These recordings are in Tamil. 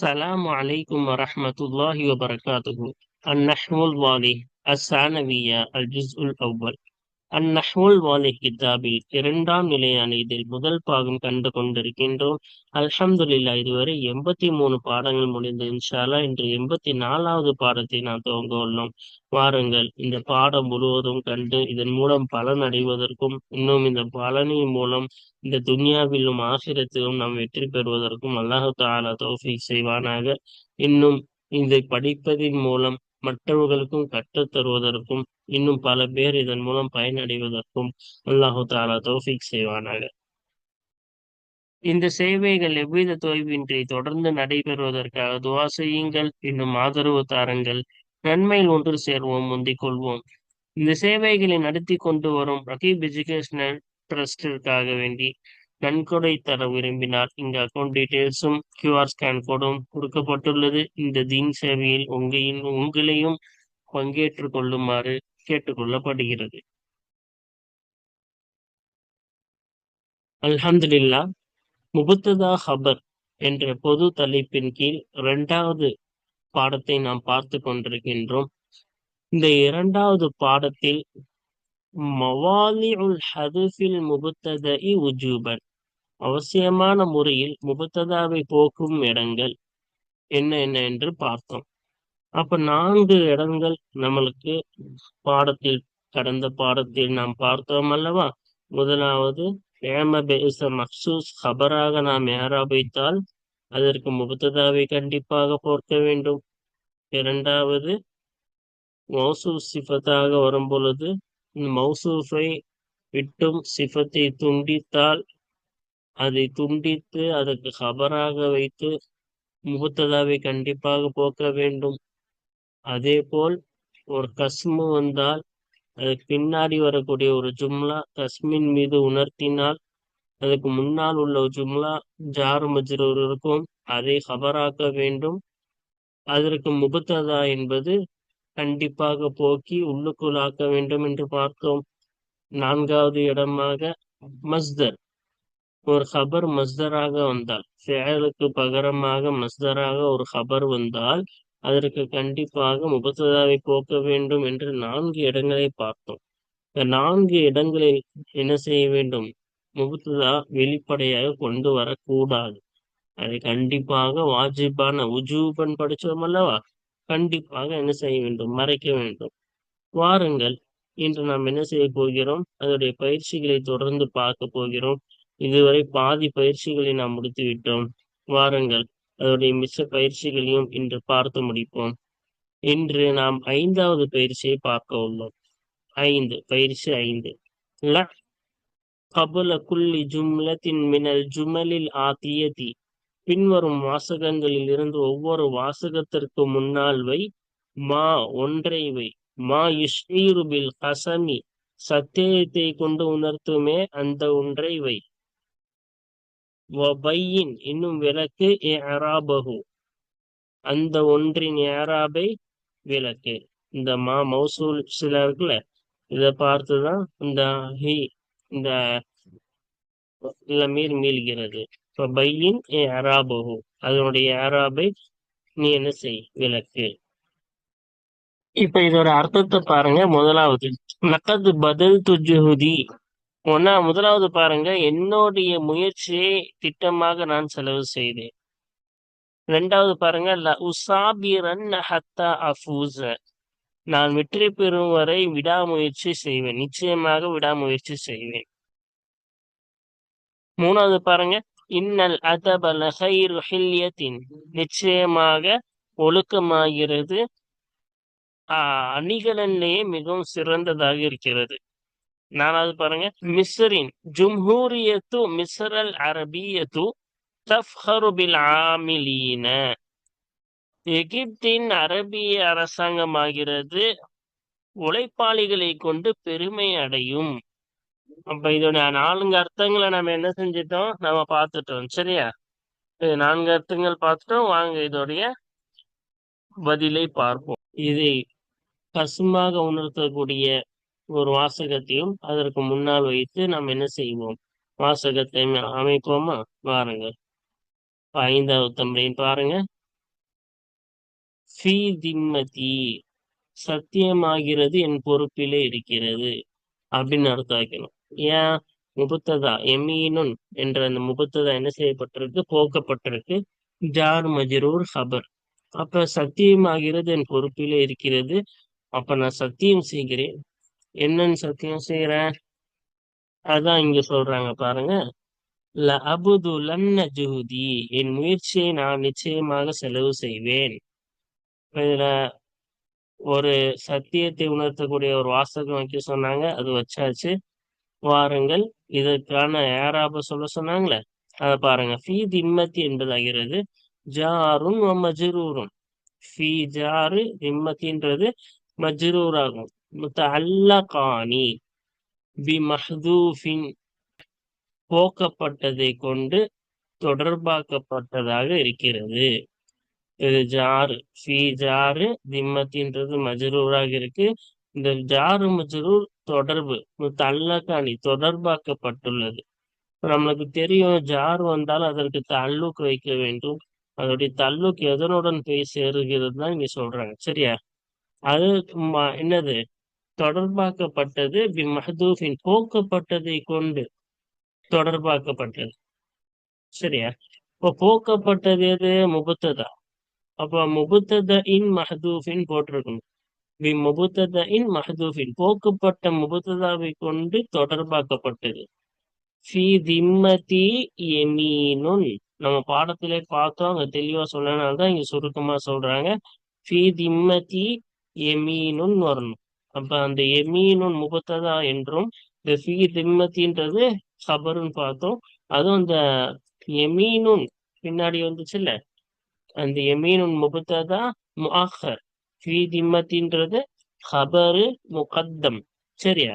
السلام عليكم ورحمة الله وبركاته. النحو الواضح الثانوية الجزء الأول. அந்நஹ்வுல் வாலி கிதாபில் இரண்டாம் நிலையான இதில் முதல் பாகம் கண்டு கொண்டிருக்கின்றோம். அல்ஹம்துலில்லா இதுவரை எண்பத்தி மூணு பாடங்கள் முடிந்து இன்ஷாலா இன்று எண்பத்தி நாலாவது பாடத்தை நாம் துவங்க உள்ளோம். வாருங்கள் இந்த பாடம் முழுவதும் கண்டு இதன் மூலம் பலன் அடைவதற்கும் இன்னும் இந்த பலனின் மூலம் இந்த துன்யாவிலும் ஆசிரத்திலும் நாம் வெற்றி பெறுவதற்கும் அல்லாஹு தாலா தோஃபி செய்வானாக. இன்னும் இதை படிப்பதின் மூலம் மற்றவர்களுக்கும் கற்றுத் தருவதற்கும் இன்னும் பல பேர் இதன் மூலம் பயனடைவதற்கும் அல்லாஹு தாலா தௌஃபிக் செய்வானாக. இந்த சேவைகள் எவ்வித தொய்வின்றி தொடர்ந்து நடைபெறுவதற்காக துவா செய்யுங்கள் இன்னும் ஆதரவு தாருங்கள். நன்மையில் ஒன்று சேர்வோம் முந்திக் கொள்வோம். இந்த சேவைகளை நடத்தி கொண்டு வரும் ரகீப் எஜுகேஷனல் ட்ரஸ்டிற்காக வேண்டி நன்கொடை தர விரும்பினால் இந்த அக்கௌண்ட் டீடைல்ஸும் கியூஆர் ஸ்கேன் கோடும் கொடுக்கப்பட்டுள்ளது. இந்த தீன் சேவையில் உங்களின் உங்களையும் பங்கேற்றுக் கொள்ளுமாறு கேட்டுக்கொள்ளப்படுகிறது. அல்ஹம்துல்லா முபத்ததா ஹபர் என்ற பொது தலைப்பின் கீழ் இரண்டாவது பாடத்தை நாம் பார்த்து கொண்டிருக்கின்றோம். இந்த இரண்டாவது பாடத்தில் மவாலி உல் ஹதுஃபில் முபத்ததஇ உஜூபன். அவசியமான முறையில் முபத்ததாவை போக்கும் இடங்கள் என்ன என்ன என்று பார்த்தோம். அப்ப நான்கு இடங்கள் நம்மளுக்கு பாடத்தில் கடந்த பாடத்தில் நாம் பார்த்தோம் அல்லவா? முதலாவது பேச மக்சூஸ் ஹபராக நாம் ஏறா வைத்தால் அதற்கு முபத்ததாவை கண்டிப்பாக போர்க்க வேண்டும். இரண்டாவது மௌசூ சிஃபத்தாக வரும் பொழுது மௌசூஃபை விட்டும் சிஃபத்தை துண்டித்தால் அதை துண்டித்து அதற்கு ஹபராக வைத்து முகத்ததாவை கண்டிப்பாக போக்க வேண்டும். அதே போல் ஒரு கஸ்மு வந்தால் அதுக்கு பின்னாடி வரக்கூடிய ஒரு ஜும்லா கஸ்மின் மீது உணர்த்தினால் அதுக்கு முன்னால் உள்ள ஜும்லா ஜார் மஜ்ரூர் இருக்கும். அதை ஹபராக்க வேண்டும். அதற்கு முபத்ததா என்பது கண்டிப்பாக போக்கி உள்ளுக்குள் ஆக்க வேண்டும் என்று பார்த்தோம். நான்காவது இடமாக மஸ்தர். ஒரு ஹபர் மஸ்தராக வந்தால் செயலுக்கு பகரமாக மஸ்தராக ஒரு ஹபர் வந்தால் அதற்கு கண்டிப்பாக முபத்ததாவை போக்க வேண்டும் என்று நான்கு இடங்களை பார்த்தோம். இந்த நான்கு இடங்களில் என்ன செய்ய வேண்டும்? முபத்ததா வெளிப்படையாக கொண்டு வரக்கூடாது. அதை கண்டிப்பாக வாஜிபான உஜூபன் படிச்சோம் அல்லவா? கண்டிப்பாக என்ன செய்ய வேண்டும்? மறைக்க வேண்டும். வாருங்கள் இன்று நாம் என்ன செய்ய போகிறோம்? அதனுடைய பயிற்சிகளை தொடர்ந்து பார்க்க போகிறோம். இதுவரை பாதி பயிற்சிகளை நாம் முடித்து விட்டோம். வாருங்கள் அதனுடைய மிச்ச பயிற்சிகளையும் இன்று பார்த்து முடிப்போம். இன்று நாம் ஐந்தாவது பயிற்சியை பார்க்க உள்ளோம். ஐந்து பயிற்சி ஐந்து. ல கபுல குல்லி ஜும்லத்தின் மினல் ஜுமலில் ஆத்தியதி பின்வரும் வாசகங்களில் இருந்து ஒவ்வொரு வாசகத்திற்கு முன்னால் வை. மா ஒன்றை வை. மா யுஷ்ஈருபில் கசமி. சத்தியத்தை கொண்டு உணர்த்துமே அந்த ஒன்றை வை. வபையின் இன்னும் விளக்கு ஏராபகு அந்த ஒன்றின் ஏராபை விளக்கு. இந்த மா மௌசூல் சில இருக்குல்ல இதை பார்த்துதான் இந்த ஹி இந்த மீர் மீள்கிறது. பையின் ஏராபகு அதனுடைய ஏராபை நீ என்ன செய்? விளக்கு. இப்ப இதோட அர்த்தத்தை பாருங்க முதலாவது. நக்கது பதில் துஜுஹுதி ஒன்னா முதலாவது பாருங்க என்னுடைய முயற்சியை திட்டமாக நான் செலவு செய்தேன். ரெண்டாவது பாருங்க உசாபிரன் ஹத்தா அஃபூச நான் வெற்றி பெறும் வரை விடாமுயற்சி செய்வேன். நிச்சயமாக விடாமுயற்சி செய்வேன். மூணாவது பாருங்க இன்னல் அதபல ஹில்யத்தின். நிச்சயமாக ஒழுக்கமாகிறது. அணிகலன்லேயே மிகவும் சிறந்ததாக இருக்கிறது. நாலாவது பாருங்க. மிஸ்ரின் ஜும்ஹூரியத்து மிஸ்ரல் அரபியத்து தஃப்ஹரு பில் ஆமிலீன. எகிப்தின் அரபிய அரசாங்கமாகிறது. உழைப்பாளிகளை கொண்டு பெருமை அடையும். அப்ப இதோட நான்கு அர்த்தங்களை நம்ம என்ன செஞ்சிட்டோம்? நம்ம பார்த்துட்டோம். சரியா? நான்கு அர்த்தங்கள் பார்த்துட்டோம். வாங்க இதோடைய பதிலை பார்ப்போம். இதை பசுமாக உணர்த்தக்கூடிய ஒரு வாசகத்தையும் அதற்கு முன்னால் வைத்து நாம் என்ன செய்வோம்? வாசகத்தை அமைப்போமா? பாருங்க. ஐந்தாவது தம்பரையும் பாருங்க. ஃபீ திம்மதி சத்தியமாகிறது என் பொறுப்பிலே இருக்கிறது அப்படின்னு அர்த்தம் வைக்கணும் ஏன்? முபத்ததா எமீனுன் என்ற அந்த முபத்ததா என்ன செய்யப்பட்டிருக்கு? போக்கப்பட்டிருக்கு. ஜார் மஜரூர் ஹபர். அப்ப சத்தியமாகிறது என் பொறுப்பிலே இருக்கிறது. அப்ப நான் சத்தியம் செய்கிறேன். என்னன்னு சத்தியம் செய்யறேன் அதான் இங்க சொல்றாங்க பாருங்க. ல அபுது லன்ன ஜுஹுதி என் முயற்சியை நான் நிச்சயமாக செலவு செய்வேன். இதுல ஒரு சத்தியத்தை உணர்த்தக்கூடிய ஒரு வாசகம் வைக்க சொன்னாங்க அது வச்சாச்சு. வாருங்கள் இதற்கான ஏராப சொல்ல சொன்னாங்களே. அதை பாருங்க. ஃபீ திம்மத்தி என்பதாகிறது. ஜாரும் மஜ்ரூரும் ஃபீ ஜாரு திம்மத்தின்றது மஜ்ரூர் ஆகும் முத்தல்லகானி பி மஹதூஃபின் போக்கப்பட்டதை கொண்டு தொடர்பாக்கப்பட்டதாக இருக்கிறது இது ஜாரு ஃபி ஜாரு திம்மத்தின்றது மஜரூராக இருக்கு இந்த ஜாரு மஜரூர் தொடர்பு தல்லக்காணி தொடர்பாக்கப்பட்டுள்ளது நம்மளுக்கு தெரியும் ஜார் வந்தால் அதற்கு தல்லுக் வைக்க வேண்டும் அதோடைய தல்லுக் எதனுடன் போய் சேருகிறது தான் இங்க சொல்றாங்க சரியா அது என்னது தொடர்பாக்கப்பட்டது பி மஹதூஃபின் போக்கப்பட்டதை கொண்டு தொடர்பாக்கப்பட்டது. சரியா? இப்போ போக்கப்பட்டது எது? முபுத்ததா. அப்ப முபுத்தத இன் மஹதூஃபின் போட்டிருக்கணும். வி முபுத்தத இன் மஹதூஃபின் போக்கப்பட்ட முபுத்ததாவை கொண்டு தொடர்பாக்கப்பட்டது. ஃபி திம்மதி எமீனுன். நம்ம பாடத்திலே பார்த்தோம். அங்க தெளிவா சொல்லனால்தான் இங்க சுருக்கமா சொல்றாங்க. ஃபி திம்மதி எமீனுன் வரணும். அப்ப அந்த எமீனுன் முபத்ததா என்றும் இந்த ஃபி திம்மத்தின்றது ஹபருன்னு பார்த்தோம். அதுவும் அந்த எமீனுன் பின்னாடி வந்துச்சுல்ல அந்த எமீனுன் முபத்ததா முஹர். ஃபி திம்மத்தின்றது ஹபரு முகத்தம். சரியா?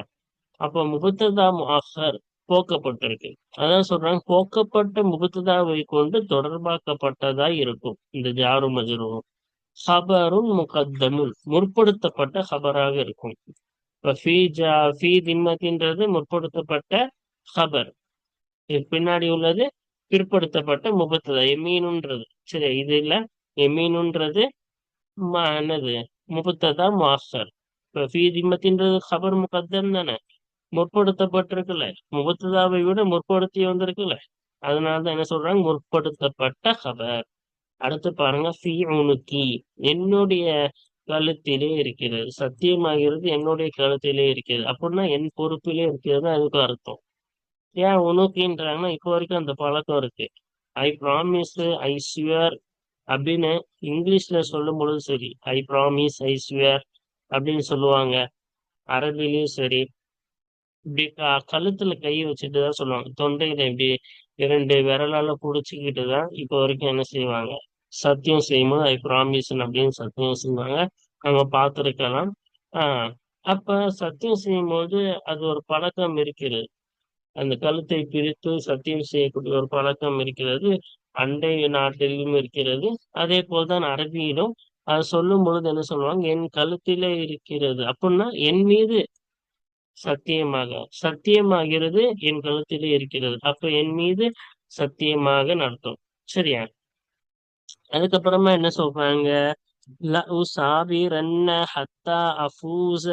அப்ப முபத்ததா முஹர் போக்கப்பட்டிருக்கு. அதான் சொல்றாங்க போக்கப்பட்ட முகத்ததாவை கொண்டு தொடர்பாக்கப்பட்டதா இருக்கும். இந்த ஜாரு மஜரும் ஹபரும் முகத்தமும் முற்படுத்தப்பட்ட ஹபராக இருக்கும் இப்ப ஃபி ஜா ஃபி முற்படுத்தப்பட்ட ஹபர் பின்னாடி உள்ளது பிற்படுத்தப்பட்ட முபத்ததா எமீனுன்றது. சரி இது இல்ல. எமீனுன்றது என்னது? முபத்ததா மாஸ்டர். இப்ப ஃபீ திம்மத்தின்றது ஹபர் முகத்தம் தானே? முற்படுத்தப்பட்டிருக்குல்ல முபத்ததாவை விட முற்படுத்தி வந்திருக்குல்ல அதனாலதான் என்ன சொல்றாங்க? முற்படுத்தப்பட்ட ஹபர் அடுத்து பாருங்க ஃபி உனுக்கி என்னுடைய கழுத்திலே இருக்கிறது. சத்தியமாகிறது என்னுடைய கழுத்திலே இருக்கிறது. அப்படின்னா என் பொறுப்பிலே இருக்கிறது அதுக்கு அர்த்தம். ஏன் உனக்குன்றாங்கன்னா இப்போ வரைக்கும் அந்த பழக்கம் இருக்கு. ஐ ப்ராமிஸ் ஐ ஸ்வியர் அப்படின்னு இங்கிலீஷ்ல சொல்லும் பொழுது சரி ஐ ப்ராமிஸ் ஐ ஸ்வியர் அப்படின்னு சொல்லுவாங்க. அரபிலையும் சரி. இப்படி கழுத்துல கை வச்சுட்டு தான் சொல்லுவாங்க. தொண்டையில இப்படி இரண்டு விரலால புடிச்சுக்கிட்டு தான் இப்போ வரைக்கும் என்ன செய்வாங்க? சத்தியம் செய்யும்போது ஐ ப்ராமிசன் அப்படின்னு சத்தியம் செய்வாங்க. நம்ம பார்த்துருக்கலாம். ஆஹ் அப்ப சத்தியம் செய்யும் போது அது ஒரு பழக்கம் இருக்கிறது. அந்த கழுத்தை பிரித்து சத்தியம் செய்யக்கூடிய ஒரு பழக்கம் இருக்கிறது. அண்டை நாட்டிலும் இருக்கிறது. அதே போல்தான் அரபியிலும். அது சொல்லும் பொழுது என்ன சொல்லுவாங்க? என் கழுத்திலே இருக்கிறது. அப்படின்னா என் மீது சத்தியமாக. சத்தியமாகிறது என் கழுத்திலே இருக்கிறது. அப்ப என் மீது சத்தியமாக நடத்தும். சரியா? அதுக்கப்புறமா என்ன சொல்றாங்க? ஹத்தா அஃபூச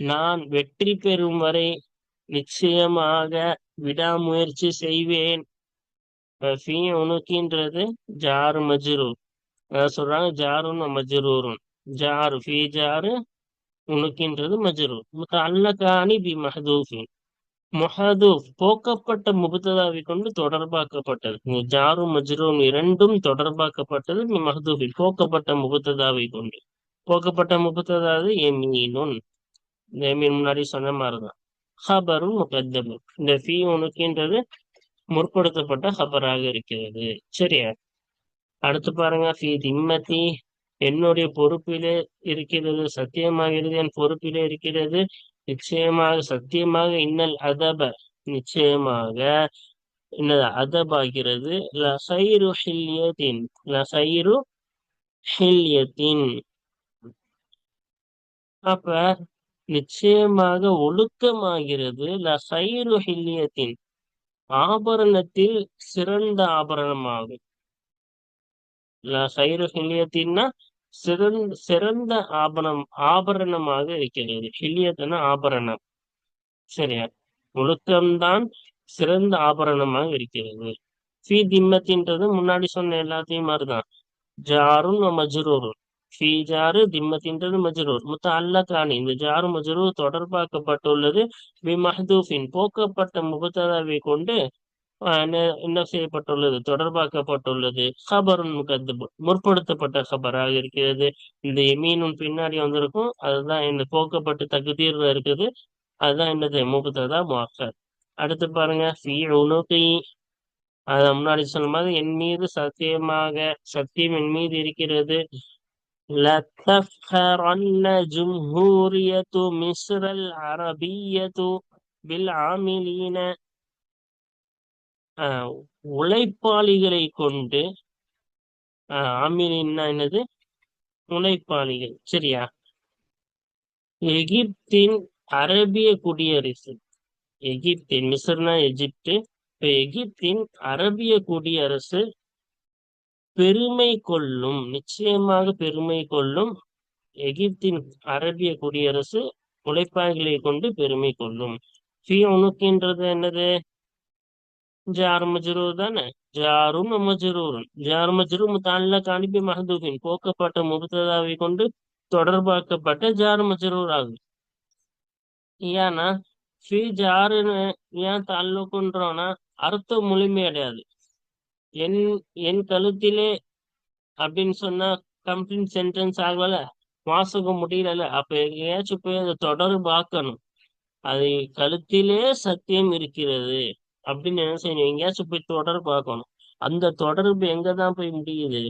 நான் வெற்றி பெறும் வரை நிச்சயமாக விடாமுயற்சி செய்வேன். உனக்குன்றது ஜாரு மஜ்ரூர். சொல்றாங்க ஜாருன்னு மஜ்ரூரும் ஜாரு ஃபி ஜாரு உனக்கின்றது மஜ்ரூர் முத்தல்லகானி பி மஹதூஃபின் முஹதூஃப் போக்கப்பட்ட முபுத்ததாவை கொண்டு தொடர்பாக்கப்பட்டது. ஜாரு மஜ்ரூம் இரண்டும் தொடர்பாக்கப்பட்டது மஹதூஃபின் போக்கப்பட்ட முபுத்ததாவை கொண்டு. போக்கப்பட்ட முபத்ததாவது எமீனுன். எமீன் முன்னாடி சொன்ன மாதிரிதான். ஹபரும் முகத்தபு இந்த ஃபீ உனக்குன்றது முற்படுத்தப்பட்ட ஹபராக இருக்கிறது. சரியா? அடுத்து பாருங்க ஃபீ திம்மதி என்னுடைய பொறுப்பிலே இருக்கிறது சத்தியமாகிறது என் பொறுப்பிலே இருக்கிறது. நிச்சயமாக சத்தியமாக இன்னல் அதப நிச்சயமாக என்னது அதபாகிறது. லசைரு ஹில்யத்தின் லசைரு ஹில்யத்தின். அப்ப நிச்சயமாக ஒழுக்கமாகிறது லசைரு ஹில்யத்தின். ஆபரணத்தில் சிறந்த ஆபரணமாகும். ஹிலியத்தின்னா சிறந்த சிறந்த ஆபரணம் ஆபரணமாக இருக்கிறது. ஹிலியத்துனா ஆபரணம். சரியா? ஒழுக்கம்தான் சிறந்த ஆபரணமாக இருக்கிறது. ஃபி திம்மத்தின்றது முன்னாடி சொன்ன எல்லாத்தையும் மாதிரிதான். ஜாரும் மஜ்ரூரும் ஃபி ஜாரு திம்மத்தின்றது மஜ்ரூர். முத்த அல்லக்கானி இந்த ஜாரு மஜ்ரூர் தொடர்பாக்கப்பட்டுள்ளது. பி மஹதூஃபின் போக்கப்பட்ட முகத்ததாவை கொண்டு என்ன செய்யப்பட்டுள்ளது தொடர்பாக்கப்பட்டுள்ளது ஹபருன் முகத்தபு முற்படுத்தப்பட்ட ஹபராக இருக்கிறது இந்த எமீனும் பின்னாடி வந்திருக்கும் அதுதான் இந்த போக்கப்பட்டு தகுதீர்ல இருக்குது அதுதான் என்னது முகத்ததா முகர் அடுத்து பாருங்க ஃபி உனுகி அத முன்னாடி சொன்ன மாதிரி என் மீது சத்தியமாக சத்தியம் என் மீது இருக்கிறது لتفخرن جمهورية مصر العربية بالعاملين உழைப்பாளிகளை கொண்டு ஆமிலின்னா என்னது? உழைப்பாளிகள் சரியா? எகிப்தின் அரபிய குடியரசு. எகிப்தின் மிஸ்ர்னா எகிப்து. இப்ப எகிப்தின் அரபிய குடியரசு பெருமை கொள்ளும் நிச்சயமாக பெருமை கொள்ளும் எகிப்தின் அரபிய குடியரசு உழைப்பாளிகளை கொண்டு பெருமை கொள்ளும். ஃபி உனுக்குன்றது என்னது? ஜார் மஜ்ரூர் தானே ஜாரும் மஜ்ரூரும் ஜார் மஜ்ரூர் முத்தால காணிப்பி மஹதூபின் போக்கப்பட்ட முபத்ததாவை கொண்டு தொடர்பாக்கப்பட்ட ஜார் மஜ்ரூர் ஆகும் ஏன்னா ஃபி ஜாருன்னு ஏன் தாலுக்குன்றோம்னா அர்த்தம் முழுமை அடையாது என் என் கழுத்திலே அப்படின்னு சொன்னா கம்ப்ளீட் சென்டென்ஸ் ஆகல வாசகம் முடியல அப்ப எங்கேயாச்சும் போய் அதை தொடர்பு ஆக்கணும் அது கழுத்திலே சத்தியம் இருக்கிறது அப்படின்னு என்ன செய்யணும் எங்கேயாச்சும் போய் தொடர் பார்க்கணும். அந்த தொடர்பு எங்கதான் போய் முடியுது?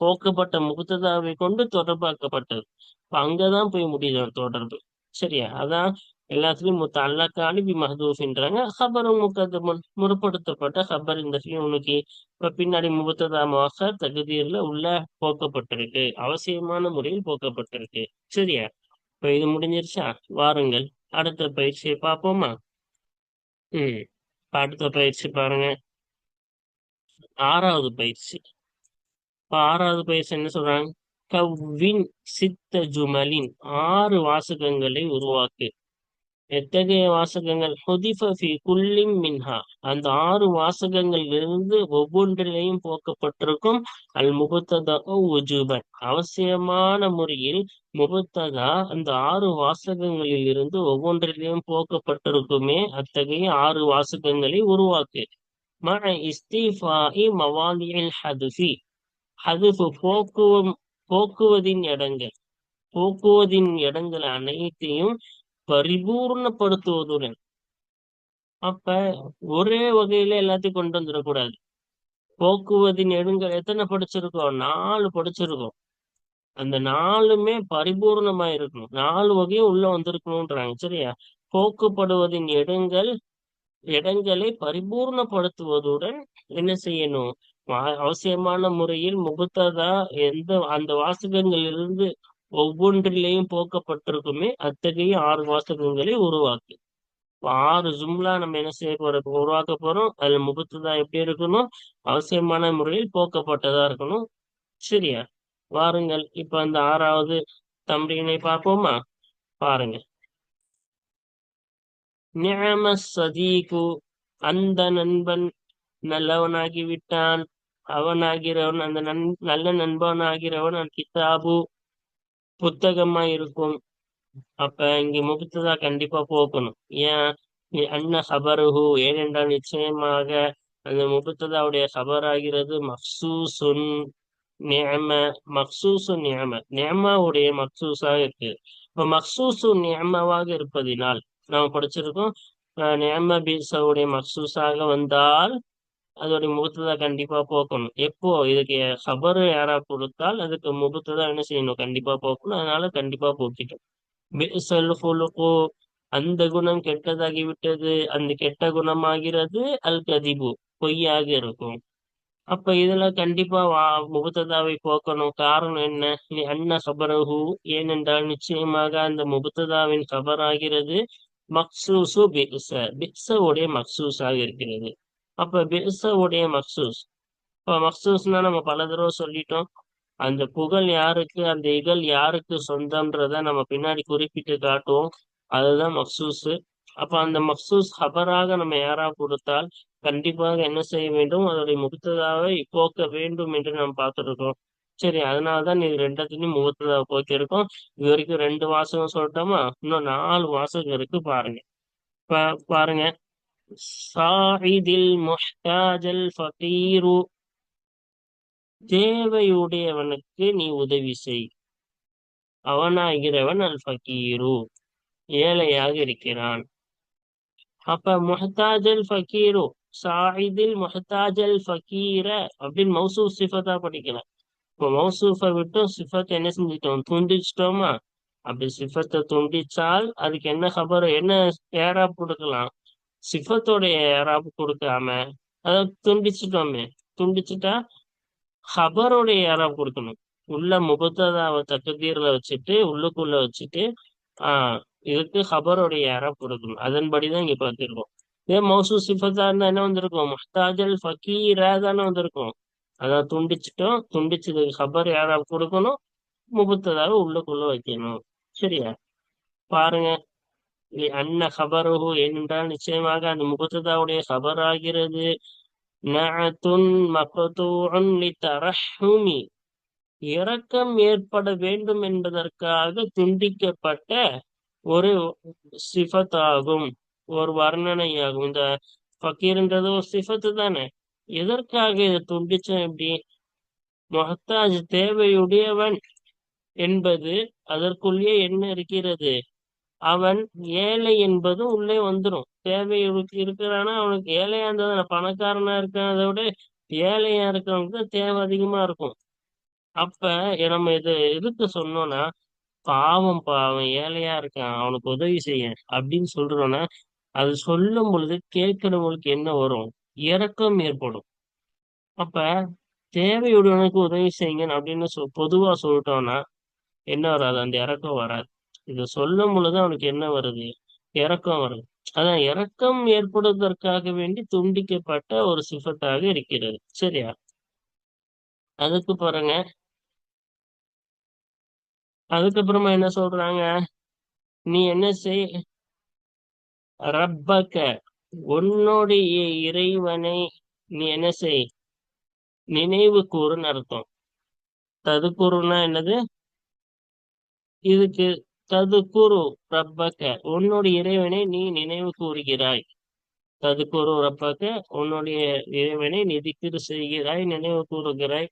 போக்கப்பட்ட முகத்ததாவை கொண்டு தொடர்பாக்கப்பட்டது. இப்ப அங்கதான் போய் முடியுது தொடர்பு. சரியா? அதான் எல்லாத்துலயும் மொத்த அல்லாக்கானி பி மஹதூஃபின்றாங்க ஹபரும் முகத்தமுன் முற்படுத்தப்பட்ட ஹபர் இந்த உனக்கு இப்ப பின்னாடி முகத்ததா மாசர் தகுதியில உள்ள போக்கப்பட்டிருக்கு. அவசியமான முறையில் போக்கப்பட்டிருக்கு. சரியா? இப்ப இது முடிஞ்சிருச்சா? வாருங்கள். அடுத்த பயிற்சியை பார்ப்போமா? ம். அடுத்த பயிற்சி பாருங்க. ஆறாவது பயிற்சி. இப்ப ஆறாவது பயிற்சி என்ன சொல்றாங்க? கவ்வின் சித்த ஜுமலின் ஆறு வாசகங்களை உருவாக்கு எத்தகைய வாசகங்கள்? ஹுதிஃபி குல்லிம் மின்ஹா. அந்த ஆறு வாசகங்கள் இருந்து ஒவ்வொன்றிலையும் போக்கப்பட்டிருக்கும் அல் முகத்ததா உஜூபன். அவசியமான முறையில் முகத்ததா அந்த ஆறு வாசகங்களில் இருந்து ஒவ்வொன்றிலையும் போக்கப்பட்டிருக்குமே அத்தகைய ஆறு வாசகங்களை உருவாக்கு. மன இஸ்திஃபாஇ மவாலியில் ஹதுஃபி. ஹதுஃபு போக்குவம் போக்குவதின் இடங்கள். போக்குவதின் இடங்கள் அனைத்தையும் பரிபூர்ணப்படுத்துவதுடன் அப்ப ஒரே வகையில எல்லாத்தையும் கொண்டு வந்துடக்கூடாது போக்குவதின் எடுங்கள் எத்தனை படிச்சிருக்கோம்? நாலு படிச்சிருக்கோம். அந்த நாலுமே பரிபூர்ணமா இருக்கணும். நாலு வகையும் உள்ள வந்திருக்கணும்ன்றாங்க சரியா? போக்குப்படுவதின் இடங்கள் இடங்களை பரிபூர்ணப்படுத்துவதுடன் என்ன செய்யணும்? அவசியமான முறையில் முகத்ததா எந்த அந்த வாசகங்களிலிருந்து ஒவ்வொன்றிலேயும் போக்கப்பட்டிருக்குமே அத்தகைய ஆறு வாசகங்களை உருவாக்கு. ஆறு ஜும்லா நம்ம என்ன செய்ய போறோம்? உருவாக்க போறோம். அதுல முகத்துதா எப்படி இருக்கணும்? அவசியமான முறையில் போக்கப்பட்டதா இருக்கணும். சரியா? வாருங்கள் இப்ப அந்த ஆறாவது தம்பீனை பார்ப்போமா? பாருங்க. நியம சதீகு அந்த நண்பன் நல்லவனாகி விட்டான் அவனாகிறவன் அந்த நன் நல்ல நண்பனாகிறவன் கிதாபு புத்தகமா இருக்கும் அப்ப இங்க முகத்ததா கண்டிப்பா போக்கணும் ஏன்? அண்ண ஹபருஹு ஏனென்றால் நிச்சயமாக அந்த முகத்ததாவுடைய ஹபர் மக்சூசுன் நியம மக்சூசு நியம. நியமாவுடைய மக்சூஸாக இருக்கு. இப்ப மக்சூசு நியமவாக இருப்பதினால் நாம் படிச்சிருக்கோம் நியம பீசாவுடைய மக்சூஸாக வந்தால் அதோடைய முகத்ததா கண்டிப்பா போக்கணும். எப்போ? இதுக்கு ஹபரு யாரா கொடுத்தால் அதுக்கு முகத்ததா என்ன செய்யணும்? கண்டிப்பா போக்கணும். அதனால கண்டிப்பா போக்கிட்டோம். அந்த குணம் கெட்டதாகி விட்டது. அந்த கெட்ட குணமாகிறது அல் கதிபு. பொய்யாக இருக்கும். அப்ப இதுல கண்டிப்பா வா முகத்ததாவை போக்கணும். காரணம் என்ன? அண்ணா சபரகு ஏனென்றால் நிச்சயமாக அந்த முகத்ததாவின் சபராகிறது. ஆகிறது மக்சூசு பிக்ச பிக்சவுடைய மக்சூஸாக இருக்கிறது. அப்ப பிச உடைய மக்சூஸ். இப்ப மக்சூஸ்னா நம்ம பல தடவை சொல்லிட்டோம். அந்த புகழ் யாருக்கு அந்த இகழ் யாருக்கு சொந்தம்ன்றத நம்ம பின்னாடி குறிப்பிட்டு காட்டுவோம். அதுதான் மக்சூஸ். அப்ப அந்த மக்சூஸ் ஹபராக நம்ம யாரா கொடுத்தால் கண்டிப்பாக என்ன செய்ய வேண்டும்? அதோடைய முகத்ததாவை போக்க வேண்டும் என்று நாம் பார்த்துருக்கோம் சரி அதனாலதான் இது ரெண்டத்துலயும் முகத்ததாக போக்கியிருக்கோம். இது வரைக்கும் ரெண்டு வாசகம் சொல்லிட்டோமா? இன்னும் நாலு வாசகம் இருக்கு பாருங்க. பாருங்க. சாஹிதில் முஹ்தாஜல் ஃபகீரு. தேவையுடையவனுக்கு நீ உதவி செய். அவனாகிறவன் அல் ஃபகீரு. ஏழையாக இருக்கிறான். அப்ப முஹ்தாஜல் ஃபகீரு சாஹிதில் முஹ்தாஜல் ஃபகீர அப்படின்னு மௌசூஃப் சிஃபத்தா படிக்கலாம் இப்போ மௌசூஃபை விட்டும் சிஃபத்தை என்ன செஞ்சிட்டோம்? துண்டிச்சிட்டோமா? அப்படி சிஃபத்தை துண்டிச்சால் அதுக்கு என்ன ஹபர் என்ன பேரா கொடுக்கலாம்? சிஃபத்தோடைய ஏராப் கொடுக்காம அதை துண்டிச்சிட்டோமே. துண்டிச்சுட்டா ஹபருடைய ஏராப் கொடுக்கணும். உள்ள முபத்ததாவை தக்கதீரில் வச்சுட்டு உள்ளுக்குள்ள வச்சுட்டு ஆஹ் இதுக்கு ஹபருடைய ஏராப் கொடுக்கணும். அதன்படிதான் இங்க பார்த்துருக்கோம். இதே மௌசு சிஃபத்தா இருந்தா என்ன வந்திருக்கும்? முஹ்தாஜல் ஃபக்கீரா தானே வந்திருக்கும். அதான் துண்டிச்சிட்டோம். துண்டிச்சதுக்கு ஹபர் யாராவது கொடுக்கணும். முபத்ததாக உள்ளுக்குள்ள வைக்கணும். சரியா? பாருங்க. அன்ன ஹபருஹு என்றால் நிச்சயமாக அந்த முபத்ததாவுடைய ஹபர் ஆகிறது இரக்கம் ஏற்பட வேண்டும் என்பதற்காக துண்டிக்கப்பட்ட ஒரு சிஃபத்தாகும் ஒரு வர்ணனையாகும். இந்த ஃபக்கீர்ன்றது ஒரு சிஃபத்து தானே? எதற்காக இதை துண்டிச்சோம் எப்படி மொஹத்தாஜ் தேவையுடையவன் என்பது அதற்குள்ளே என்ன இருக்கிறது? அவன் ஏழை என்பது உள்ளே வந்துடும் தேவை இருக்கிறானா? அவனுக்கு ஏழையா இருந்தது பணக்காரனா இருக்கிறத விட ஏழையா இருக்கிறவனுக்கு தேவை அதிகமா இருக்கும். அப்ப நம்ம இது எதுக்கு சொன்னோம்னா பாவம் பாவம் ஏழையா இருக்கான் அவனுக்கு உதவி செய்ய அப்படின்னு சொல்றோம்னா அது சொல்லும் பொழுது கேட்கிறவங்களுக்கு என்ன வரும்? இறக்கம் ஏற்படும். அப்ப தேவையுடையவனுக்கு உதவி செய்யுங்க அப்படின்னு சொ பொதுவா சொல்லிட்டோம்னா என்ன வராது? அந்த இறக்கம் வராது. இதை சொல்லும் பொழுது அவனுக்கு என்ன வருது? இறக்கம் வருது. அதான் இறக்கம் ஏற்படுவதற்காக வேண்டி துண்டிக்கப்பட்ட ஒரு சிஃபத்தாக இருக்கிறது. சரியா? அதுக்கு பாருங்க. அதுக்கப்புறமா என்ன சொல்றாங்க? நீ என்ன செய்? ரப்பக்க உன்னுடைய இறைவனை நீ என்ன செய்? நினைவு கூறுன்னு அர்த்தம். ததுக்குருன்னா என்னது? இதுக்கு ததுக்குரு ரப்பக்க உன்னுடைய இறைவனை நீ நினைவு கூறுகிறாய். ததுக்குரு ரப்பக்க உன்னுடைய இறைவனை நிதிக்கிறு செய்கிறாய் நினைவு கூறுகிறாய்.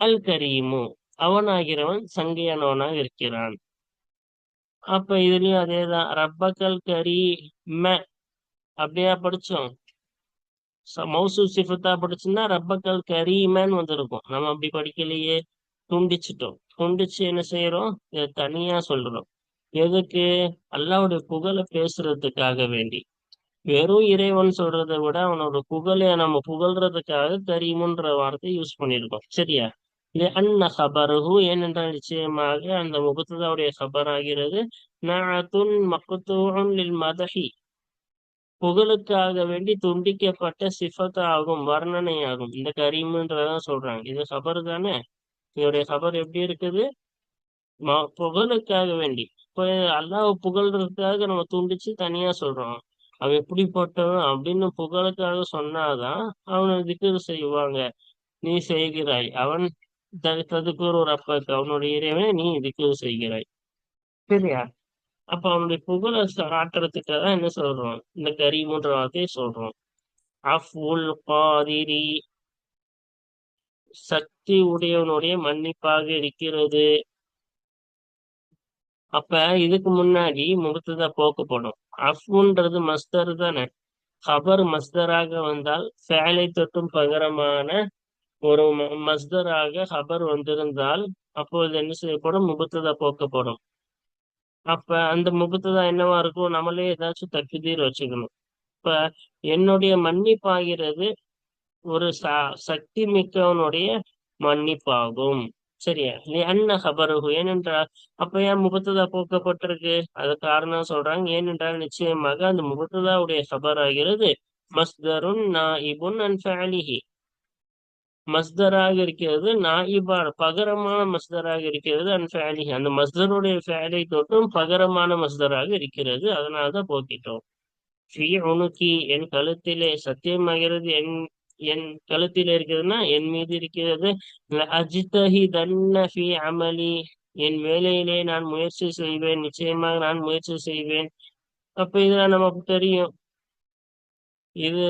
அல் கரீமு அவனாகிறவன் சங்கையானவனாக இருக்கிறான். அப்ப இதுலயும் அதேதான். ரப்பக்கல் கரி ம அப்படியா படிச்சோம்? மௌசு சிஃபத்தா படிச்சுன்னா ரப்பக்கல் கரீமன்னு வந்திருக்கும். நம்ம அப்படி படிக்கலையே. துண்டிச்சிட்டோம். துண்டிச்சு என்ன செய்யறோம்? இதை தனியா சொல்றோம். எதுக்கு? அல்லாவுடைய புகழை பேசுறதுக்காக வேண்டி. வெறும் இறைவன் சொல்றதை விட அவனோட புகழை நம்ம புகழ்றதுக்காக கரீமுன்ற வார்த்தையை யூஸ் பண்ணிருக்கோம் சரியா? இது அன்ன ஹபருஹு ஏனென்றால் நிச்சயமாக அந்த முகத்துதாவுடைய ஹபர் ஆகிறது நாத்துன் மக்குத்தூன் மதஹி புகழுக்காக வேண்டி துண்டிக்கப்பட்ட சிஃபத்தாகும் வர்ணனை ஆகும் இந்த கரீம்ன்றதான் சொல்றாங்க. இது ஹபர் தானே இதோடைய ஹபர் எப்படி இருக்குது? புகழுக்காக வேண்டி. இப்போ அல்லாஹ் புகழ்றதுக்காக நம்ம துண்டிச்சு தனியா சொல்றோம். அவன் எப்படிப்பட்டவன் அப்படின்னு புகழுக்காக சொன்னாதான் அவனை திக்கு செய்வாங்க. நீ செய்கிறாய். அவன் ததுக்கூர் ஒரு அப்பக்கு அவனுடைய இறைவனை நீ திக்கு செய்கிறாய். சரியா? அப்ப அவனுடைய புகழை காட்டுறதுக்காக தான் என்ன சொல்றோம்? இந்த கரீமுன்ற வார்த்தையை சொல்றோம். அஃபுல் காதிரி சக்தி உடையவனுடைய மன்னிப்பாக இருக்கிறது. அப்ப இதுக்கு முன்னாடி முகத்துதா போக்கப்படும் அஃப்ன்றது மஸ்தர் தானே. ஹபர் மஸ்தராக வந்தால் சேலை தொட்டும் பகரமான ஒரு மஸ்தராக ஹபர் வந்திருந்தால் அப்போது என்ன செய்யப்படும்? முகத்துதா போக்கப்படும் அப்ப அந்த முகத்துதான் என்னவா இருக்கும்? நம்மளே ஏதாச்சும் தக்குதீர் வச்சுக்கணும். இப்ப என்னுடைய மன்னிப்பாகிறது ஒரு சக்தி மிக்கவனுடைய மன்னிப்பாகும். சரியா? நீ ஹபருகு ஏனென்றால் அப்ப ஏன் முகத்ததா போக்கப்பட்டிருக்கு? அது காரணம் சொல்றாங்க. ஏனென்றால் நிச்சயமாக அந்த முகத்ததாவுடைய ஹபர் ஆகிறது மஸ்தருன் நாயிபுன் மஸ்தராக இருக்கிறது நாயிபார் பகரமான மஸ்தராக இருக்கிறது அன்ஃபேலி அந்த மஸ்தருடைய ஃபேலை தொட்டும் பகரமான மஸ்தராக இருக்கிறது. அதனால தான் போக்கிட்டோம். ஃபி உனுக்கி என் கழுத்திலே சத்தியமாகிறது என் என் கழுத்தில் இருக்கிறதுனா என் மீது இருக்கிறது. அஜித்தஹி தன்ன அமலி. என் வேலையிலே நான் முயற்சி செய்வேன். நிச்சயமாக நான் முயற்சி செய்வேன். அப்ப இதுல நமக்கு தெரியும். இது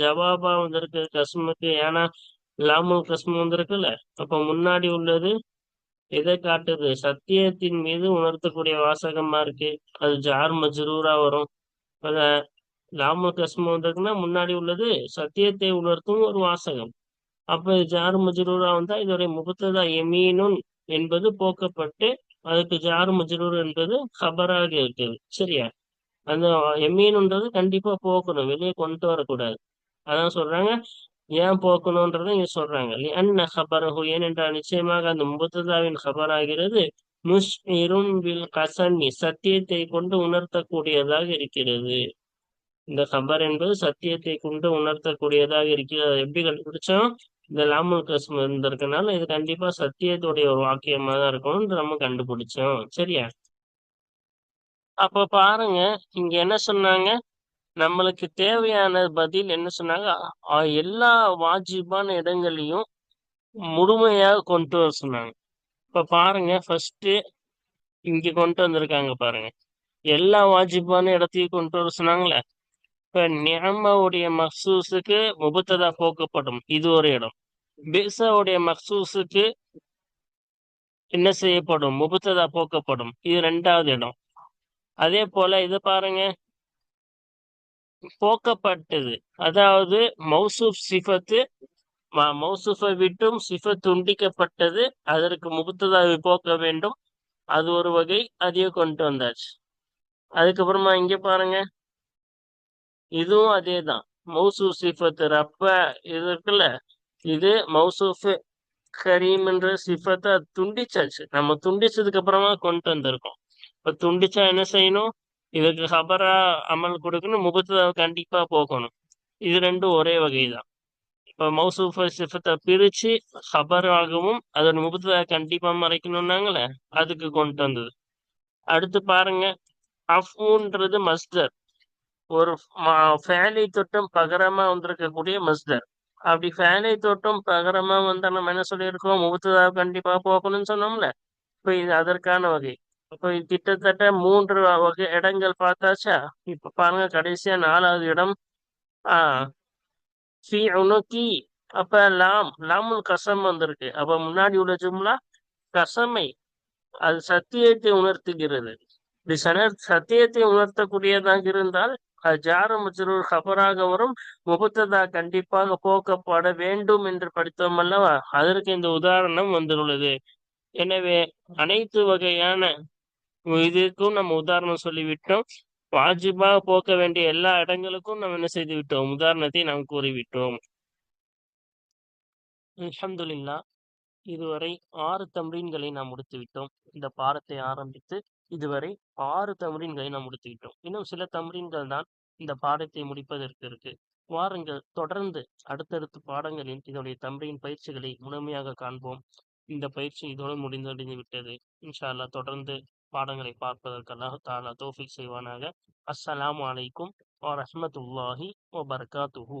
ஜவாபா வந்திருக்கு கஸ்முக்கு. ஏன்னா லாமுல் கஸ்மு வந்திருக்குல்ல. அப்ப முன்னாடி உள்ளது எதை காட்டுது? சத்தியத்தின் மீது உணர்த்தக்கூடிய வாசகமா இருக்கு. அது ஜார் மஜ்ரூரா வரும். அத லாமுல் வந்திருக்குன்னா முன்னாடி உள்ளது சத்தியத்தை உணர்த்தும் ஒரு வாசகம். அப்ப ஜார் மஜ்ரூரா வந்தா இதோடைய முகத்ததா எமீனுன் என்பது போக்கப்பட்டு அதுக்கு ஜாரு மஜ்ரூர் என்பது ஹபராக இருக்குது. சரியா? அந்த எமீனுன்றது கண்டிப்பா போக்கணும். வெளியே கொண்டு வரக்கூடாது. அதான் சொல்றாங்க. ஏன் போக்கணும்ன்றதை இங்க சொல்றாங்க. என்ன ஹபரஹு ஏனென்றால் நிச்சயமாக அந்த முபத்ததாவின் ஹபராகிறது முஷ் முஷ்இரும் வில் கசன்னி சத்தியத்தை கொண்டு உணர்த்தக்கூடியதாக இருக்கிறது. இந்த ஹபர் என்பது சத்தியத்தை கொண்டு உணர்த்தக்கூடியதாக இருக்கிறது. எப்படி கண்டுபிடிச்சோம்? இந்த லாமுல் கஸ்ம் இருந்திருக்கனால இது கண்டிப்பா சத்தியத்துடைய ஒரு வாக்கியமா தான் இருக்கும்னு நம்ம கண்டுபிடிச்சோம். சரியா? அப்ப பாருங்க இங்க என்ன சொன்னாங்க? நம்மளுக்கு தேவையான பதில் என்ன சொன்னாங்க? எல்லா வாஜிபான இடங்களையும் முழுமையாக கொண்டு வர சொன்னாங்க. இப்ப பாருங்க ஃபர்ஸ்ட் இங்க கொண்டு வந்திருக்காங்க பாருங்க. எல்லா வாஜிபான இடத்தையும் கொண்டு வர சொன்னாங்களே. இப்ப நியமாவுடைய மக்சூஸுக்கு முபத்ததா போக்கப்படும். இது ஒரு இடம். பேசாவுடைய மக்சூஸுக்கு என்ன செய்யப்படும்? முபத்ததா போக்கப்படும். இது ரெண்டாவது இடம். அதே போல இது பாருங்க. போக்கப்பட்டது. அதாவது மௌசூப் சிஃபத்து மௌசூஃபை விட்டும் சிஃபத் துண்டிக்கப்பட்டது. அதற்கு முபத்ததாவை போக்க வேண்டும். அது ஒரு வகை அதையும் கொண்டு வந்தாச்சு. அதுக்கப்புறமா இங்க பாருங்க. இதுவும் அதே தான் மௌசூப் சிஃபத்து ரப்ப இது இருக்குல்ல இது மௌசூஃபு கரீம்ன்ற சிஃபத்தை துண்டிச்சாச்சு. நம்ம துண்டிச்சதுக்கு அப்புறமா கொண்டு வந்திருக்கோம். இப்போ துண்டிச்சா என்ன செய்யணும்? இதுக்கு ஹபரா அமல் கொடுக்கணும். முகத்தை கண்டிப்பாக போகணும். இது ரெண்டும் ஒரே வகை தான் இப்போ மௌசூஃப சிஃபத்தை பிரித்து ஹபராகவும் அதோட முகத்தை கண்டிப்பாக மறைக்கணும்னாங்களே அதுக்கு கொண்டு வந்தது. அடுத்து பாருங்க அஃப்ன்றது மஸ்தர் ஒரு ஃபேலை தொட்டம் பகரமா வந்திருக்கக்கூடிய மஸ்தர் அப்படி ஃபேலை தொட்டம் பகரமா வந்தா நம்ம என்ன சொல்லியிருக்கோம்? முகத்துதா கண்டிப்பா போகணும்னு சொன்னோம்ல. இப்போ இது அதற்கான வகை. இப்போ கிட்டத்தட்ட மூன்று வகை இடங்கள் பார்த்தாச்சா? இப்ப பாருங்க கடைசியா நாலாவது இடம். ஆஹ் ஃபி உனக்கி. அப்ப லாம் லாமுல் கசம் வந்திருக்கு. அப்ப முன்னாடி உள்ள ஜும்லா கசமை. அது சத்தியத்தை உணர்த்துகிறது. இப்படி சத்தியத்தை உணர்த்தக்கூடியதாக இருந்தால் ஜார மஜ்ரூர் ஹபராக வரும். முகத்ததா கண்டிப்பாக போக்கப்பட வேண்டும் என்று படித்தோம் அல்லவா? அதற்கு இந்த உதாரணம் வந்துள்ளது. எனவே அனைத்து வகையான இதுக்கும் நம்ம உதாரணம் சொல்லிவிட்டோம். வாஜிபாக போக்க வேண்டிய எல்லா இடங்களுக்கும் நம்ம என்ன செய்து விட்டோம் உதாரணத்தை நாம் கூறிவிட்டோம். அலமதுல்லா இதுவரை ஆறு தம்ரீன்களை நாம் முடித்து விட்டோம் இந்த பாடத்தை ஆரம்பித்து இதுவரை ஆறு தம்ரீன்களை நாம் முடித்துக்கிட்டோம் இன்னும் சில தம்ரீன்கள் தான் இந்த பாடத்தை முடிப்பதற்கு இருக்கு. வாருங்கள் தொடர்ந்து அடுத்தடுத்த பாடங்களில் இதனுடைய தம்ரீன் பயிற்சிகளை முழுமையாக காண்போம். இந்த பயிற்சி இதோடு முடிந்தடைந்து விட்டது. இன்ஷா அல்லா தொடர்ந்து பாடங்களை பார்ப்பதற்கெல்லாம் தாலா தோஃபிக் செய்வானாக. அஸ்ஸலாம் அலைக்கும் வரஹமத்துல்லாஹி வபர்காத்துஹூ